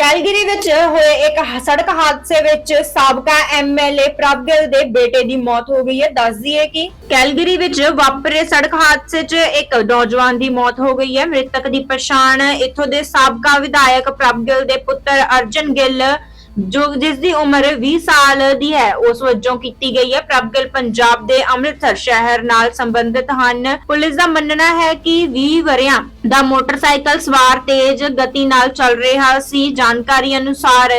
Calgary ਵਿੱਚ ਹੋਏ ਇੱਕ ਸੜਕ ਹਾਦਸੇ ਵਿੱਚ ਸਾਬਕਾ ਐਮਐਲਏ ਪ੍ਰਭਗਿਲ ਦੇ ਬੇਟੇ ਦੀ ਮੌਤ ਹੋ ਗਈ ਹੈ। ਦੱਸ ਦਈਏ ਕਿ ਕੈਲਗਰੀ ਵਿੱਚ ਵਾਪਰੇ ਸੜਕ ਹਾਦਸੇ 'ਚ ਇੱਕ ਨੌਜਵਾਨ ਦੀ ਮੌਤ ਹੋ ਗਈ ਹੈ। ਮ੍ਰਿਤਕ ਦੀ ਪਛਾਣ ਇੱਥੋਂ ਦੇ ਸਾਬਕਾ ਵਿਧਾਇਕ ਪ੍ਰਭਗਿਲ ਦੇ ਪੁੱਤਰ ਅਰਜਨ ਗਿੱਲ ਜੋ ਜਿਸ ਦੀ ਉਮਰ 20 ਸਾਲ ਦੀ ਹੈ, ਉਸ ਵਜੋਂ ਕੀਤੀ ਗਈ ਹੈ। ਪ੍ਰਭਗਿਲ ਪੰਜਾਬ ਦੇ ਅੰਮ੍ਰਿਤਸਰ ਸ਼ਹਿਰ ਨਾਲ ਸੰਬੰਧਿਤ ਹਨ। ਪੁਲਿਸ ਦਾ ਮੰਨਣਾ ਹੈ ਕਿ 20 ਵਰਿਆਂ ਦਾ ਮੋਟਰਸਾਈਕਲ ਸਵਾਰ ਤੇਜ਼ ਗਤੀ ਨਾਲ ਚੱਲ ਰਿਹਾ ਸੀ। ਜਾਣਕਾਰੀ ਅਨੁਸਾਰ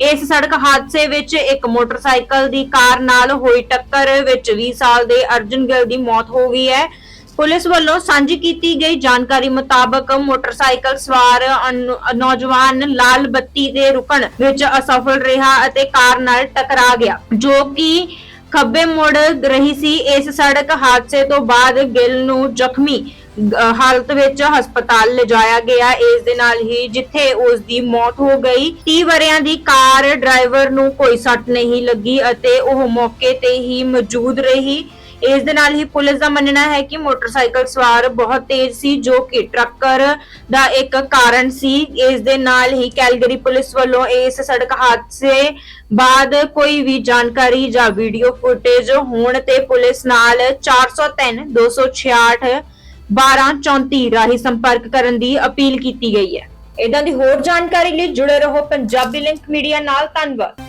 ਇਸ ਸੜਕ ਹਾਦਸੇ ਵਿੱਚ ਇੱਕ ਮੋਟਰਸਾਈਕਲ ਦੀ ਕਾਰ ਨਾਲ ਹੋਈ ਟੱਕਰ ਵਿੱਚ 20 ਸਾਲ ਦੇ ਅਰਜਨ ਗਿੱਲ ਦੀ ਮੌਤ ਹੋ ਗਈ ਹੈ। ਪੁਲਿਸ ਵੱਲੋਂ ਸਾਂਝੀ ਕੀਤੀ ਗਈ ਜਾਣਕਾਰੀ ਮੁਤਾਬਕ ਮੋਟਰਸਾਈਕਲ ਸਵਾਰ ਨੌਜਵਾਨ ਲਾਲ ਬੱਤੀ ਦੇ ਰੁਕਣ ਵਿੱਚ ਅਸਫਲ ਰਿਹਾ ਅਤੇ ਕਾਰ ਨਾਲ ਟਕਰਾ ਗਿਆ, ਜੋ ਕਿ ਖੱਬੇ ਮੁੜ ਰਹੀ ਸੀ। ਇਸ ਸੜਕ ਹਾਦਸੇ ਤੋਂ ਬਾਅਦ ਗਿੱਲ ਨੂੰ ਜ਼ਖਮੀ ਹਾਲਤ ਵਿੱਚ ਹਸਪਤਾਲ ਲਿਜਾਇਆ ਗਿਆ। ਇਸ ਦੇ ਨਾਲ ਹੀ ਜਿੱਥੇ ਉਸ ਦੀ ਮੌਤ ਹੋ ਗਈ 30 ਵਰਿਆਂ ਦੀ ਕਾਰ ਡਰਾਈਵਰ ਨੂੰ ਕੋਈ ਸੱਟ ਨਹੀਂ ਲੱਗੀ ਅਤੇ ਉਹ ਮੌਕੇ ਤੇ ਹੀ ਮੌਜੂਦ ਰਹੀ। ਇਸ ਦੇ ਨਾਲ ਹੀ ਪੁਲਿਸ ਦਾ ਮੰਨਣਾ ਹੈ ਕਿ ਮੋਟਰਸਾਈਕਲ ਸਵਾਰ ਬਹੁਤ ਤੇਜ਼ ਸੀ, ਜੋ ਕਿ ਟਰੱਕਰ ਦਾ ਇੱਕ ਕਾਰਨ ਸੀ। ਇਸ ਦੇ ਨਾਲ ਹੀ ਕੈਲਗਰੀ ਪੁਲਿਸ ਵੱਲੋਂ ਇਸ ਸੜਕ ਹਾਦਸੇ ਬਾਅਦ ਕੋਈ ਵੀ ਜਾਣਕਾਰੀ ਜਾਂ ਵੀਡੀਓ ਫੁਟੇਜ ਹੋਣ ਤੇ ਪੁਲਿਸ ਨਾਲ 403 266 1234 ਰਾਹੀਂ ਸੰਪਰਕ ਕਰਨ ਦੀ ਅਪੀਲ ਕੀਤੀ ਗਈ ਹੈ। ਇਦਾਂ ਦੀ ਹੋਰ ਜਾਣਕਾਰੀ ਲਈ ਜੁੜੇ ਰਹੋ ਪੰਜਾਬੀ ਲਿੰਕ ਮੀਡੀਆ ਨਾਲ। ਧੰਨਵਾਦ।